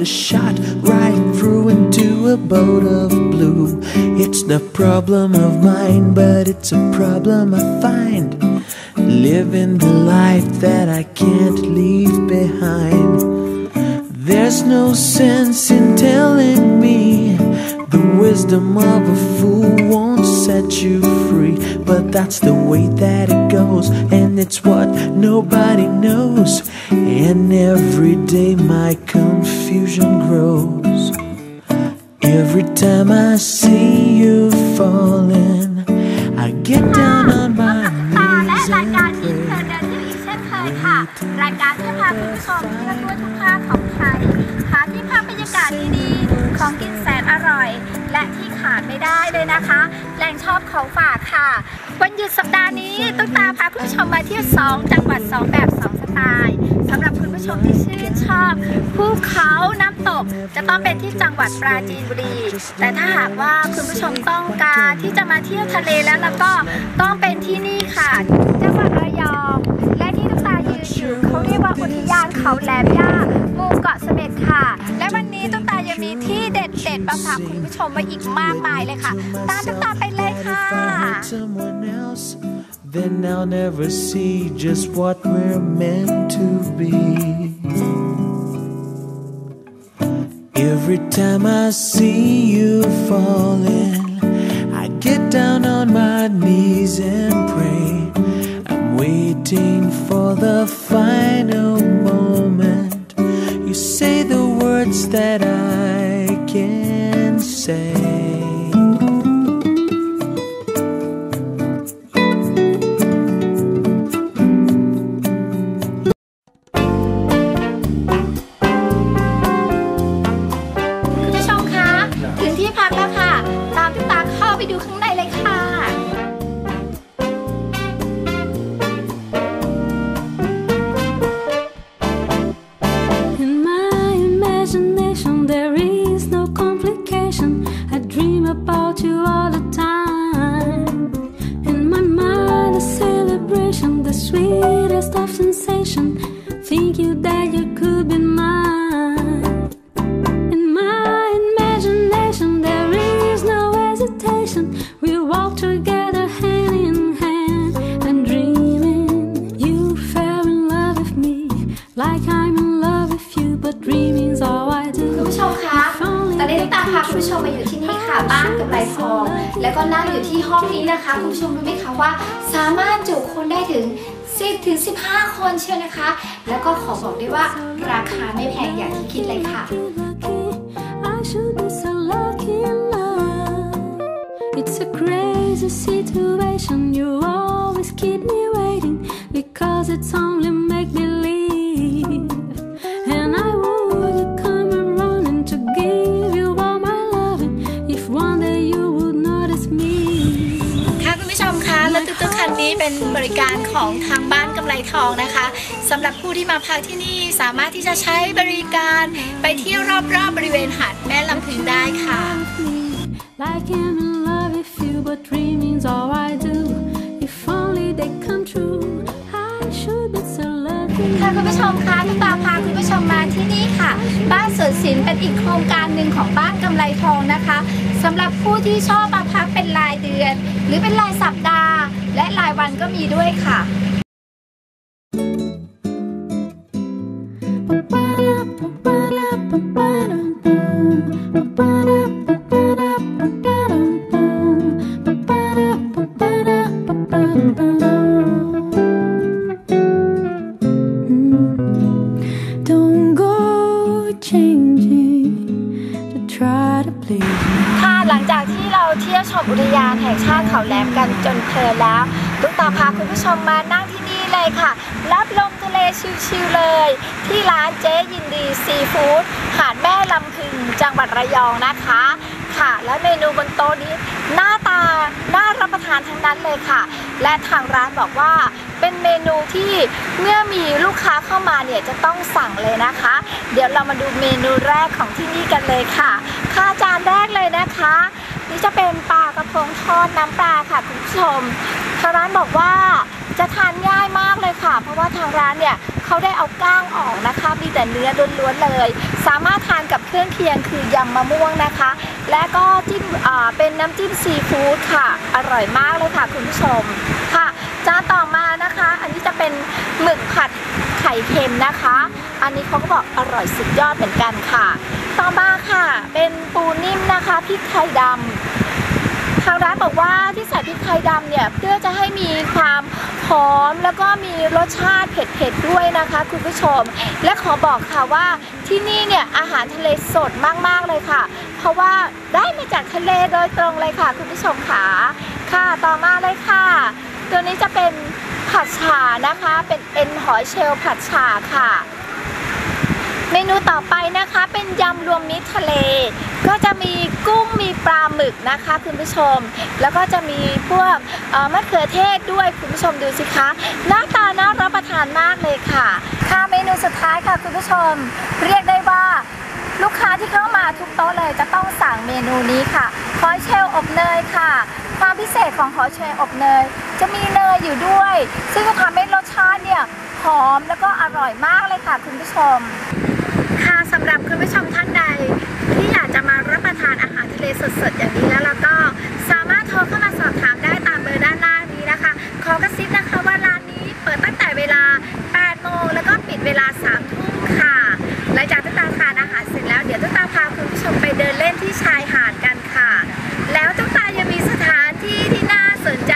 a shot right through into a boat of blue. It's no problem of mine, but it's a problem I find. Living the life that I can't leave behind. There's no sense in telling me the wisdom of a fool won't set you free But that's the way that it goes, and it's what nobody knows. And every day my confusion grows. Every time I see you falling, I get down on my ค่ะและ knees รายการ and ที่เพลิ pray. นเดินที่อีกเช่นเคยค่ะ รายการที่จะพาคุณผู้ชมเที่ยวทั่วทุกภาคของไทยหาที่พักบรรยากาศดีๆ ของกินแสนอร่อย และที่ขาดไม่ได้เลยนะคะ แหล่งชอบของฝากค่ะ วันหยุดสัปดาห์นี้ตุ๊กตาพาคุณผู้ชมมาเที่ยวสองจังหวัดสองแบบสองสไตล์สำหรับคุณผู้ชมที่ชื่นชอบภูเขาน้ำตกจะต้องเป็นที่จังหวัดปราจีนบุรี แต่ถ้าหากว่าคุณผู้ชมต้องการที่จะมาเที่ยวทะเลแล้วแล้วก็ต้องเป็นที่นี่ค่ะจังหวัดระยอง ตุ๊กตายืนอยู่เขาเรียกว่าอุทยานเขาแหลมย่าหมู่เกาะเสม็ดค่ะ และวันนี้ตุ๊กตายังมีที่เด็ดๆมาฝากคุณผู้ชมมาอีกมากมายเลยค่ะ ตามตุ๊กตาไปเลยค่ะ If I hurt someone else, then I'll never see just what we're meant to be. Every time I see you falling, I get down on my knees and pray. I'm waiting for the final moment. You say the words that I can say. Sweetest of sensation. Think you that you could be mine. In my imagination, there is no hesitation. We walk together hand in hand and dreaming. You fell in love with me, like I'm in love with you. But dreaming's all I คุณ do. ผู้ชมคะตอนนี้ตุ๊กตาพาคุณผู้ชมมาอยู่ที่นี่ค่ะบ้านกับไรทอง แล้วก็นั่งอยู่ที่ห้องนี้นะคะ คุณผู้ชมรู้ไหมคะว่า สามารถจุคนได้ถึง 10ถึง15 คนเชียวนะคะ แล้วก็ขอบอกได้ว่าราคาไม่แพงอย่างที่คิดเลยค่ะ It's a crazy situation. You always keep me waiting because it's only make believe. นนี้เป็นบริการของทางบ้านกำไรทองนะคะสำหรับผู้ที่มาพักที่นี่สามารถที่จะใช้บริการไปเที่ยวรอบๆบริเวณหาดแม่ลำพึงได้ค่ะ Like I'm in love with you, but dreaming's all I do. If only they come true, I should be so lucky. ค่ะคุณผู้ชมคะตุ๊กตาพาคุณผู้ชมมาที่นี่ค่ะ บ้านสวนศิลป์เป็นอีกโครงการหนึ่งของบ้านกำไรทองนะคะสำหรับผู้ที่ชอบมาพักเป็นรายเดือน หรือเป็นรายสัปดาห์ และรายวันก็มีด้วยค่ะ เที่ยวชมอุทยานแห่งชาติเขาแหลมกันจนเพลินแล้ว ตุ๊กตาพาคุณผู้ชมมานั่งที่นี่เลยค่ะ รับลมทะเลชิลๆเลย ที่ร้านเจ๊ยินดีซีฟู้ดหาดแม่ลำพึงจังหวัดระยองนะคะ ค่ะ และเมนูบนโต๊ะนี้หน้าตาน่ารับประทานทั้งนั้นเลยค่ะ และทางร้านบอกว่าเป็นเมนูที่เมื่อมีลูกค้าเข้ามาเนี่ยจะต้องสั่งเลยนะคะ เดี๋ยวเรามาดูเมนูแรกของที่นี่กันเลยค่ะ ค่ะจานแรกเลยนะคะ นี่จะเป็นปลากระพงทอดน้ำปลาค่ะคุณผู้ชมทางร้านบอกว่าจะทานง่ายมากเลยค่ะ เพราะว่าทางร้านเนี่ยเขาได้เอาก้างออกนะคะ มีแต่เนื้อล้วนๆเลย สามารถทานกับเครื่องเคียงคือยำมะม่วงนะคะ และก็จิ้มอ่าเป็นน้ำจิ้มซีฟู้ดค่ะ อร่อยมากเลยค่ะคุณผู้ชมค่ะจานต่อมานะคะ อันนี้จะเป็นหมึกผัดไข่เค็มนะคะ อันนี้เขาก็บอกอร่อยสุดยอดเหมือนกันค่ะ ต่อมาค่ะ เป็นปูน พริกไทยดำทางร้านบอกว่าที่ใส่พริกไทยดำเนี่ยเพื่อจะให้มีความหอมแล้วก็มีรสชาติเผ็ดๆด้วยนะคะ คุณผู้ชม และขอบอกค่ะว่าที่นี่เนี่ยอาหารทะเลสดมากๆเลยค่ะ เพราะว่าได้มาจากทะเลโดยตรงเลยค่ะ คุณผู้ชมค่ะค่ะต่อมาเลยค่ะ ตัวนี้จะเป็นผัดฉ่านะคะ เป็นเอ็นหอยเชลล์ผัดฉ่าค่ะ เมนูต่อไปนะคะเป็นยำรวมมิตรทะเล ก็จะมีกุ้งมีปลาหมึกนะคะคุณผู้ชม แล้วก็จะมีพวกมะเขือเทศด้วยคุณผู้ชมดูสิคะหน้าตาน่ารับประทานมากเลยค่ะ ค่ะเมนูสุดท้ายค่ะคุณผู้ชม เรียกได้ว่าลูกค้าที่เข้ามาทุกโต๊ะเลยจะต้องสั่งเมนูนี้ค่ะหอยเชลล์อบเนยค่ะ ความพิเศษของหอยเชลล์อบเนย จะมีเนยอยู่ด้วย ซึ่งจะทำให้รสชาติเนี่ยหอมแล้วก็อร่อยมากเลยค่ะคุณผู้ชม ค่ะสำหรับคุณผู้ชมท่านใด ที่อยากจะมารับประทานอาหารทะเลสดๆ อย่างนี้แล้วแล้วก็สามารถโทรเข้ามาสอบถามได้ตามเบอร์ด้านล่างนี้นะคะ ขอกระซิบนะคะว่าร้านนี้เปิดตั้งแต่เวลา 8 โมงแล้วก็ปิดเวลา 3 ทุ่มค่ะ หลังจากตุ๊กตาทานอาหารเสร็จแล้วเดี๋ยวตุ๊กตาพาคุณผู้ชมไปเดินเล่นที่ชายหาดกันค่ะ แล้วตุ๊กตายังมีสถานที่ที่น่าสนใจ